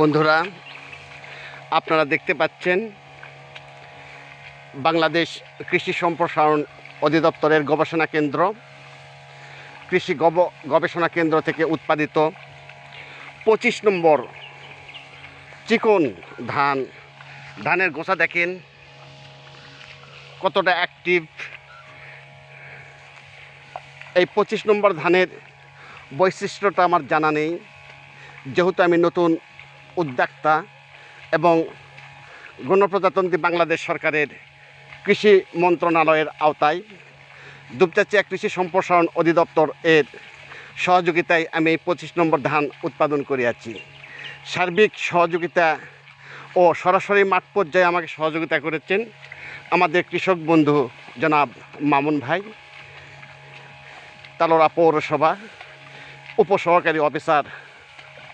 বন্ধুরা, আপনারা দেখতে পাচ্ছেন বাংলাদেশ কৃষি সম্প্রসারণ অধিদপ্তরের গবেষণা কেন্দ্র। কৃষি গব, গবেষণা কেন্দ্র থেকে উৎপাদিত পঁচিশ নম্বর চিকন ধান। ধানের গোছা দেখেন, কতটা অ্যাক্টিভ এই পঁচিশ নম্বর ধানের বৈশিষ্ট্যটা আমার জানা নেই। যেহেতু আমি নতুন উদ্যোক্তা এবং গণপ্রজাতন্ত্রী বাংলাদেশ সরকারের কৃষি মন্ত্রণালয়ের আওতায় দুপচাচিয়া কৃষি সম্প্রসারণ অধিদপ্তর এর সহযোগিতায় আমি পঁচিশ নম্বর ধান উৎপাদন করিয়াছি সার্বিক সহযোগিতা ও সরাসরি মাঠ পর্যায়ে আমাকে সহযোগিতা করেছেন আমাদের কৃষক বন্ধু জনাব মামুন ভাই, তালোড়া পৌরসভা, উপসহকারী অফিসার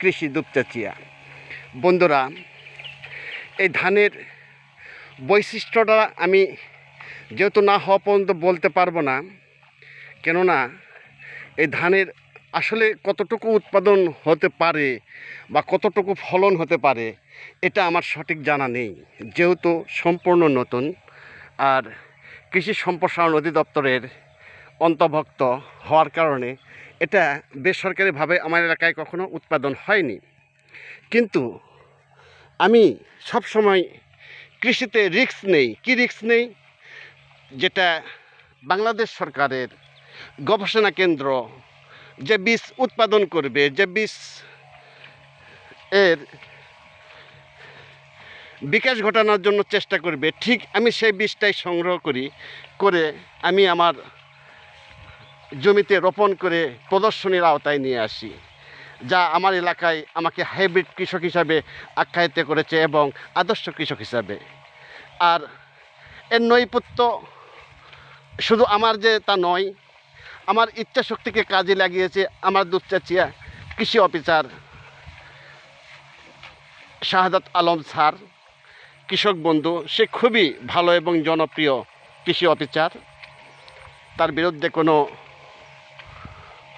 কৃষি দুপচাচিয়া। বন্ধুরা, এই ধানের বৈশিষ্ট্যটা আমি যেহেতু না হওয়া পর্যন্ত বলতে পারব না, কেননা এই ধানের আসলে কতটুকু উৎপাদন হতে পারে বা কতটুকু ফলন হতে পারে, এটা আমার সঠিক জানা নেই। যেহেতু সম্পূর্ণ নতুন আর কৃষি সম্প্রসারণ অধিদপ্তরের অন্তর্ভুক্ত হওয়ার কারণে এটা বেসরকারিভাবে আমার এলাকায় কখনো উৎপাদন হয়নি। কিন্তু আমি সব সময় কৃষিতে রিস্ক নেই। কি রিস্ক নেই? যেটা বাংলাদেশ সরকারের গবেষণা কেন্দ্র যে বীজ উৎপাদন করবে, যে বীজ এর বিকাশ ঘটানোর জন্য চেষ্টা করবে, ঠিক আমি সেই বীজটাই সংগ্রহ করি, করে আমি আমার জমিতে রোপণ করে প্রদর্শনীর আওতায় নিয়ে আসি। যা আমার এলাকায় আমাকে হাইব্রিড কৃষক হিসাবে আখ্যায়িত করেছে এবং আদর্শ কৃষক হিসাবে। আর এর নৈপুত্য শুধু আমার যে তা নয়, আমার ইচ্ছা শক্তিকে কাজে লাগিয়েছে আমার দুপচাচিয়া কৃষি অফিসার শাহাদাত আলম স্যার, কৃষক বন্ধু, সে খুবই ভালো এবং জনপ্রিয় কৃষি অফিসার। তার বিরুদ্ধে কোনো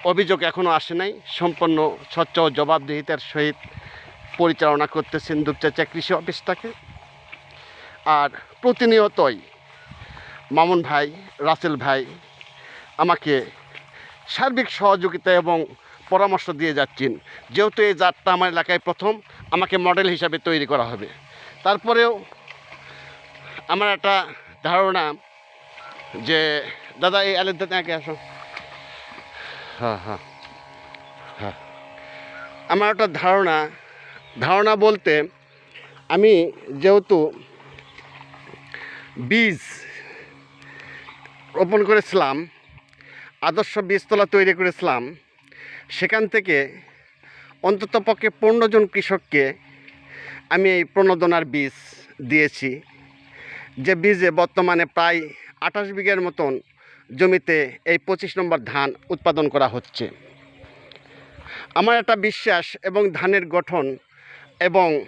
অভিযোগ এখনও আসে নাই। সম্পন্ন স্বচ্ছ ও জবাবদিহিতার সহিত পরিচালনা করতেছেন দুপচাচা কৃষি অফিসটাকে। আর প্রতিনিয়তই মামুন ভাই, রাসেল ভাই আমাকে সার্বিক সহযোগিতা এবং পরামর্শ দিয়ে যাচ্ছেন। যেহেতু এই জাতটা আমার এলাকায় প্রথম, আমাকে মডেল হিসাবে তৈরি করা হবে। তারপরেও আমার একটা ধারণা যে, দাদা, এই আলের দাদা আগে আসো। হ্যাঁ হ্যাঁ। হ্যাঁ। আমার একটা ধারণা ধারণা বলতে আমি যেহেতু বীজ রোপণ করেছিলাম, আদর্শ বীজতলা তৈরি করেছিলাম, সেখান থেকে অন্তত পক্ষে পনেরো জন কৃষককে আমি এই প্রণোদনার বীজ দিয়েছি। যে বীজে বর্তমানে প্রায় আঠাশ বিঘের মতন জমিতে এই পঁচিশ নম্বর ধান উৎপাদন করা হচ্ছে। আমার একটা বিশ্বাস এবং ধানের গঠন এবং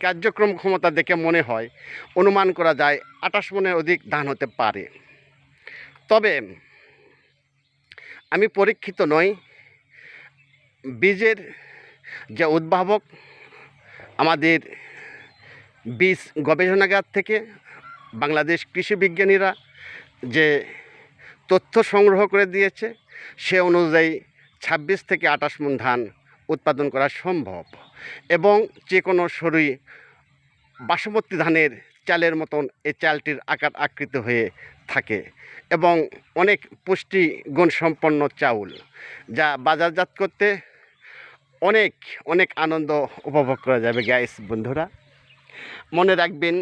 কার্যক্রম ক্ষমতা দেখে মনে হয় অনুমান করা যায় আঠাশ মনের অধিক ধান হতে পারে। তবে আমি পরীক্ষিত নই। বীজের যে উদ্ভাবক আমাদের বীজ গবেষণাগার থেকে বাংলাদেশ কৃষি বিজ্ঞানীরা যে তথ্য সংগ্রহ করে দিয়েছে। সে অনুযায়ী ছাব্বিশ থেকে আঠাশ মন ধান উৎপাদন করা সম্ভব এবং যে কোনো সরুই বাসমতি ধানের চালের মতন এই চালটির আকার আকৃত হয়ে থাকে এবং অনেক পুষ্টিগুণ সম্পন্ন চাউল, যা বাজারজাত করতে অনেক অনেক আনন্দ উপভোগ করা যাবে। গ্যাস বন্ধুরা, মনে রাখবেন,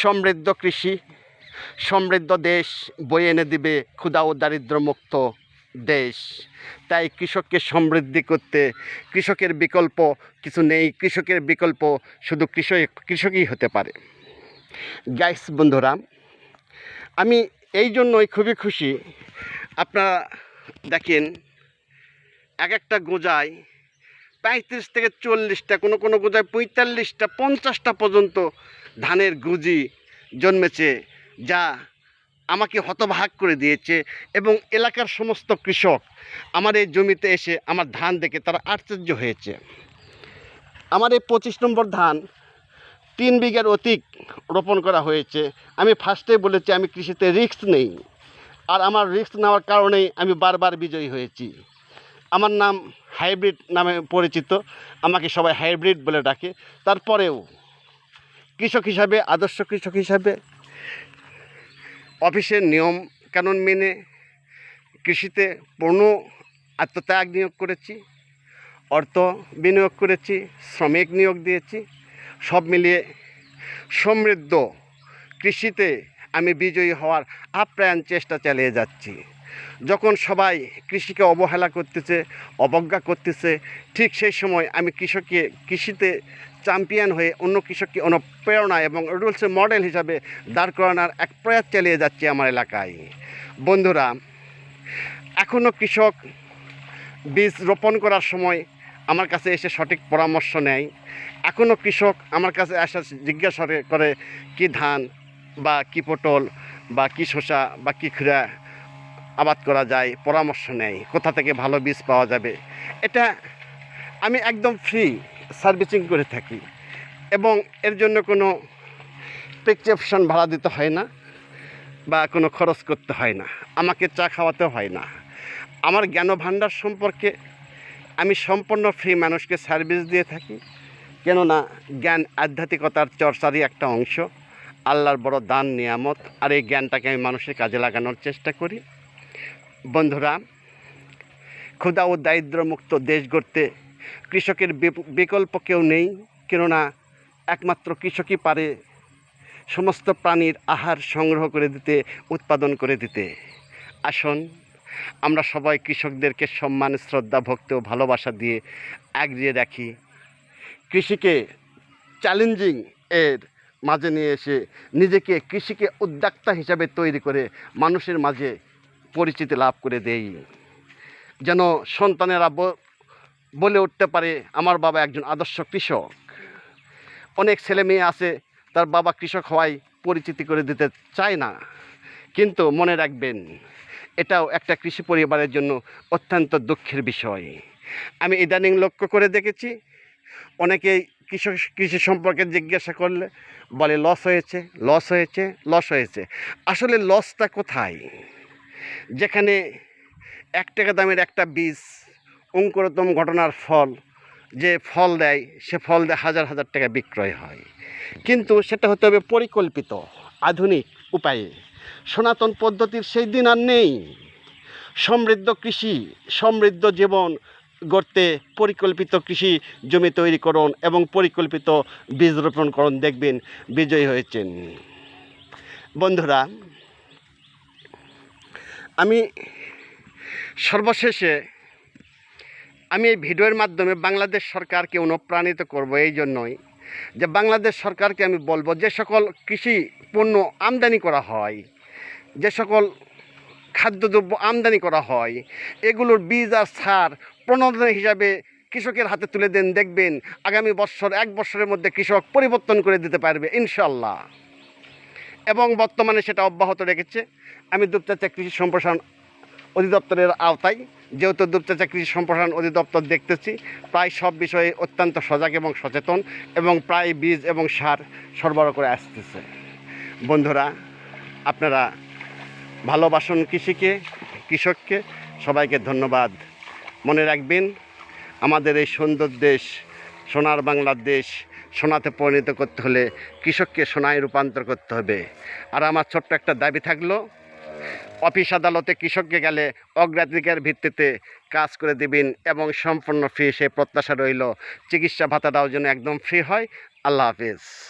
সমৃদ্ধ কৃষি সমৃদ্ধ দেশ, বয়ে এনে দিবে ক্ষুধা ও দারিদ্রমুক্ত দেশ। তাই কৃষককে সমৃদ্ধি করতে কৃষকের বিকল্প কিছু নেই। কৃষকের বিকল্প শুধু কৃষক, কৃষকই হতে পারে। গ্যাস বন্ধুরা, আমি এই জন্যই খুবই খুশি। আপনারা দেখেন, এক একটা গোজায় পঁয়ত্রিশ থেকে চল্লিশটা, কোনো কোনো গোজায় পঁয়তাল্লিশটা, পঞ্চাশটা পর্যন্ত ধানের গুজি জন্মেছে। যা আমাকে হতবাক করে দিয়েছে এবং এলাকার সমস্ত কৃষক আমার এই জমিতে এসে আমার ধান দেখে তারা আশ্চর্য হয়েছে। আমার এই পঁচিশ নম্বর ধান তিন বিঘার অধিক রোপণ করা হয়েছে। আমি ফার্স্টে বলেছি, আমি কৃষিতে রিস্ক নেই। আর আমার রিস্ক নেওয়ার কারণেই আমি বারবার বিজয়ী হয়েছি। আমার নাম হাইব্রিড নামে পরিচিত। আমাকে সবাই হাইব্রিড বলে ডাকে। তারপরেও কৃষক হিসাবে, আদর্শ কৃষক হিসাবে অফিসের নিয়ম কানুন মেনে কৃষিতে পূর্ণ আত্মত্যাগ নিয়োগ করেছি, অর্থ বিনিয়োগ করেছি, শ্রমিক নিয়োগ দিয়েছি, সব মিলিয়ে সমৃদ্ধ কৃষিতে আমি বিজয়ী হওয়ার আপ্রাণ চেষ্টা চালিয়ে যাচ্ছি। যখন সবাই কৃষিকে অবহেলা করতেছে, অবজ্ঞা করতেছে, ঠিক সেই সময় আমি কৃষককে কৃষিতে চ্যাম্পিয়ন হয়ে অন্য কৃষককে অনুপ্রেরণা এবং রুলসের মডেল হিসাবে দাঁড় করানোর এক প্রয়াস চালিয়ে যাচ্ছে আমার এলাকায়। বন্ধুরা এখনও কৃষক বীজ রোপণ করার সময় আমার কাছে এসে সঠিক পরামর্শ নেয়। এখনও কৃষক আমার কাছে আসা জিজ্ঞাসা করে কি ধান বা কি পটল বা কি শসা বা কি ক্ষীরা আবাদ করা যায়, পরামর্শ নেয়। কোথা থেকে ভালো বীজ পাওয়া যাবে? এটা আমি একদম ফ্রি সার্ভিসিং করে থাকি। এবং এর জন্য কোনো প্রেসক্রিপশন ভাড়া দিতে হয় না বা কোনো খরচ করতে হয় না। আমাকে চা খাওয়াতে হয় না। আমার জ্ঞান ভাণ্ডার সম্পর্কে আমি সম্পূর্ণ ফ্রি মানুষকে সার্ভিস দিয়ে থাকি। কেননা জ্ঞান আধ্যাত্মিকতার চর্চারই একটা অংশ। আল্লাহর বড় দান, নিয়ামত, আর এই জ্ঞানটাকে আমি মানুষের কাজে লাগানোর চেষ্টা করি। বন্ধুরা ক্ষুধা ও দারিদ্র্যমুক্ত দেশ গড়তে কৃষকের বিকল্প কেউ নেই, কেননা একমাত্র কৃষকই পারে সমস্ত প্রাণীর আহার সংগ্রহ করে দিতে, উৎপাদন করে দিতে। আসুন, আমরা সবাই কৃষকদেরকে সম্মান, শ্রদ্ধা, ভক্তি ও ভালোবাসা দিয়ে আগিয়ে রাখি কৃষিকে চ্যালেঞ্জিং এর মাঝে নিয়ে এসে নিজেকে কৃষিকে উদ্যোক্তা হিসাবে তৈরি করে মানুষের মাঝে পরিচিতি লাভ করে দেই। যেন সন্তানেরা বলে উঠতে পারে, আমার বাবা একজন আদর্শ কৃষক। অনেক ছেলে মেয়ে আছে, তার বাবা কৃষক হওয়ায় পরিচিতি করে দিতে চায় না। কিন্তু মনে রাখবেন, এটাও একটা কৃষি পরিবারের জন্য অত্যন্ত দুঃখের বিষয়। আমি ইদানিং লক্ষ্য করে দেখেছি, অনেকেই কৃষক, কৃষি সম্পর্কে জিজ্ঞাসা করলে বলে, লস হয়েছে লস হয়েছে লস হয়েছে। আসলে লসটা কোথায়? যেখানে এক টাকা দামের একটা বীজ অঙ্কুরতম ঘটনার ফল, যে ফল দেয়, সে ফল দেয় হাজার হাজার টাকা বিক্রয় হয়। কিন্তু সেটা হতে হবে পরিকল্পিত, আধুনিক উপায়ে। সনাতন পদ্ধতির সেই দিন আর নেই। সমৃদ্ধ কৃষি, সমৃদ্ধ জীবন গড়তে পরিকল্পিত কৃষি জমি তৈরি করুন এবং পরিকল্পিত বীজ রোপণ করুন। দেখবেন বিজয়ী হয়েছেন। বন্ধুরা, আমি সর্বশেষে আমি এই ভিডিওর মাধ্যমে বাংলাদেশ সরকারকে অনুপ্রাণিত করব এই জন্যই যে বাংলাদেশ সরকারকে আমি বলব যে সকল কৃষি পণ্য আমদানি করা হয়, যে সকল খাদ্যদ্রব্য আমদানি করা হয়, এগুলোর বীজ আর সার প্রণোদনা হিসাবে কৃষকের হাতে তুলে দেন, দেখবেন আগামী বছর, এক বছরের মধ্যে কৃষক পরিবর্তন করে দিতে পারবে ইনশাল্লাহ এবং বর্তমানে সেটা অব্যাহত রেখেছে। আমি দুপচাচা কৃষি সম্প্রসারণ অধিদপ্তরের আওতায়। যেহেতু দুপচাচা কৃষি সম্প্রসারণ অধিদপ্তর দেখতেছি, প্রায় সব বিষয়ে অত্যন্ত সজাগ এবং সচেতন এবং প্রায় বীজ এবং সার সরবরাহ করে আসতেছে। বন্ধুরা, আপনারা ভালোবাসুন কৃষিকে, কৃষককে, সবাইকে ধন্যবাদ। মনে রাখবেন, আমাদের এই সুন্দর দেশ, সোনার বাংলাদেশ সোনাতে পরিণত করতে হলে কৃষককে সোনায় রূপান্তর করতে হবে। আর আমার ছোট্ট একটা দাবি থাকল অফিস আদালতে কৃষককে গেলে অগ্রাধিকার ভিত্তিতে কাজ করে দিবেন এবং সম্পূর্ণ ফ্রি সে প্রত্যাশা রইল। চিকিৎসা ভাতাটাও যেন একদম ফ্রি হয়। আল্লাহ হাফিজ।